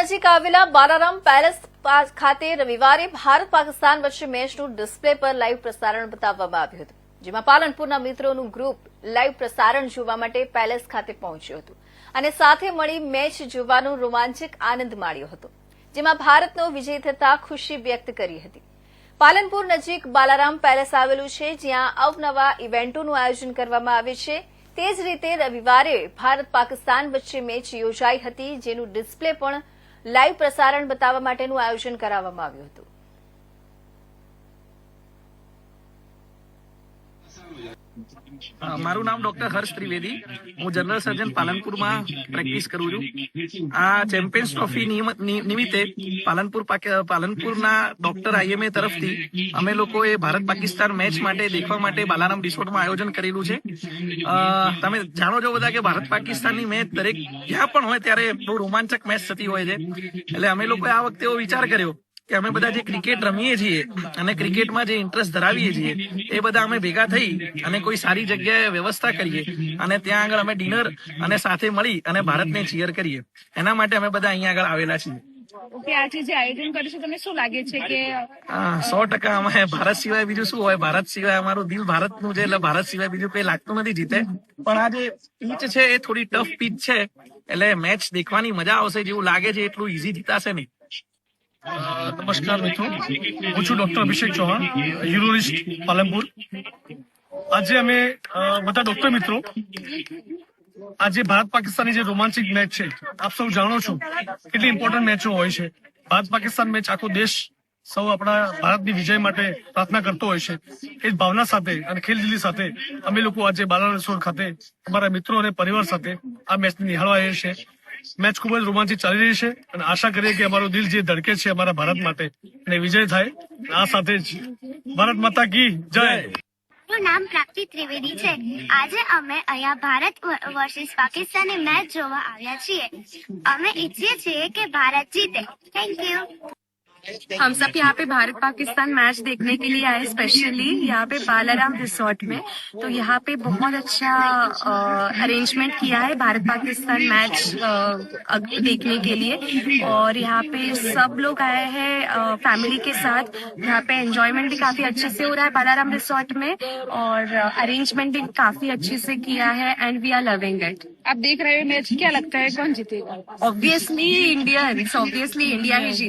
નજીક આવેલા બાલારામ પેલેસ ખાતે રવિવારે ભારત પાકિસ્તાન વચ્ચે મેચનું ડિસ્પ્લે પર લાઈવ પ્રસારણ બતાવવામાં આવ્યું હતું, જેમાં પાલનપુરના મિત્રોનું ગ્રુપ લાઈવ પ્રસારણ જોવા માટે પેલેસ ખાતે પહોંચ્યું હતું અને સાથે મળી મેચ જોવાનો રોમાંચક આનંદ માણ્યો હતો, જેમાં ભારતનો વિજય થતા ખુશી વ્યક્ત કરી હતી. પાલનપુર નજીક બાલારામ પેલેસ આવેલું છે, જ્યાં અવનવા ઇવેન્ટોનું આયોજન કરવામાં આવે છે. તે જ રીતે રવિવારે ભારત પાકિસ્તાન વચ્ચે મેચ યોજાઈ હતી, જેનું ડિસ્પ્લે પણ લાઈવ પ્રસારણ બતાવવા માટેનું આયોજન કરાવવામાં આવ્યું હતું. મારું નામ ડોક્ટર હર્ષ ત્રિવેદી. હું જનરલ સર્જન પાલનપુરમાં પ્રેક્ટિસ કરું છું. આ ચેમ્પિયન્સ ટ્રોફી નિમિત્તે પાલનપુર પાલનપુરના ડોક્ટર આઈએમએ તરફથી અમે લોકોએ ભારત પાકિસ્તાન મેચ માટે દેખવા માટે બાલારામ રિસોર્ટમાં આયોજન કરેલું છે. તમે જાણો છો બધા કે ભારત પાકિસ્તાનની મેચ દરેક, જ્યાં પણ હોય ત્યારે બહુ રોમાંચક મેચ થતી હોય છે. એટલે અમે લોકોએ આ વખતે એવો વિચાર કર્યો કે અમે બધા જે ક્રિકેટ રમીએ છીએ અને ક્રિકેટમાં જે ઇન્ટરેસ્ટ ધરાવીએ છીએ એ બધા અમે ભેગા થઈ અને કોઈ સારી જગ્યાએ વ્યવસ્થા કરીએ અને ત્યાં આગળ અમે ડિનર અને સાથે મળી અને ભારતને ચીયર કરીએ. એના માટે અમે બધા અહીંયા આગળ આવેલા છીએ. ઓકે આજે જે આયોજન કર્યું છે તમને શું લાગે છે કે સો ટકા અમે ભારત સિવાય બીજું શું હોય? ભારત સિવાય અમારું દિલ ભારતનું છે એટલે ભારત સિવાય બીજું કઈ લાગતું નથી જીતે. પણ આ જે પીચ છે એ થોડી ટફ પીચ છે એટલે મેચ દેખવાની મજા આવશે જેવું લાગે છે એટલું ઈઝી જીતાશે નહીં. નમસ્કાર મિત્રો હું છું ડોક્ટર અભિષેક ચૌહાણ યુરોલિસ્ટ પાલનપુર આજે અમે બધા ડોક્ટર મિત્રો આજે ભારત પાકિસ્તાનની જે રોમાંચિક મેચ છે આપ સૌ જાણો છો કેટલી ઇમ્પોર્ટન્ટ મેચો હોય છે ભારત પાકિસ્તાન મેચ આખો દેશ સૌ આપણા ભારતની વિજય માટે પ્રાર્થના કરતો હોય છે એ જ ભાવના સાથે અને ખેલદિલી સાથે અમે લોકો આજે બાલા રિસોર્ટ ખાતે અમારા મિત્રો અને પરિવાર સાથે આ મેચ નિહાળવા છે મેચ ખૂબ જ રોમાંચિત ચાલી રહી છે અને આશા કરીએ કે અમારું દિલ જે ધડકે છે અમારા ભારત માટે અને વિજય થાય, આ સાથે જ ભારત માતા કી જય. નામ પ્રાપ્તિ ત્રિવેદી છે. આજે અમે અહીંયા ભારત વર્સિસ પાકિસ્તાનની મેચ જોવા આવ્યા છીએ. અમે ઈચ્છીએ છીએ કે ભારત જીતે. થેન્ક યુ हम सब यहाँ पे भारत पाकिस्तान मैच देखने के लिए आए स्पेशली यहाँ पे बालाराम रिसोर्ट में। तो यहाँ पे बहुत अच्छा अरेंजमेंट किया है भारत पाकिस्तान मैच देखने के लिए। और यहाँ पे सब लोग आए हैं फैमिली के साथ। यहाँ पे एंजॉयमेंट भी काफ़ी अच्छे से हो रहा है बालाराम रिसोर्ट में। और अरेंजमेंट भी काफ़ी अच्छे से किया है and we are loving it आप देख रहे हो मैच क्या लगता है? कौन जीतेगा? ऑब्वियसली इंडियंस ऑब्वियसली इंडिया ही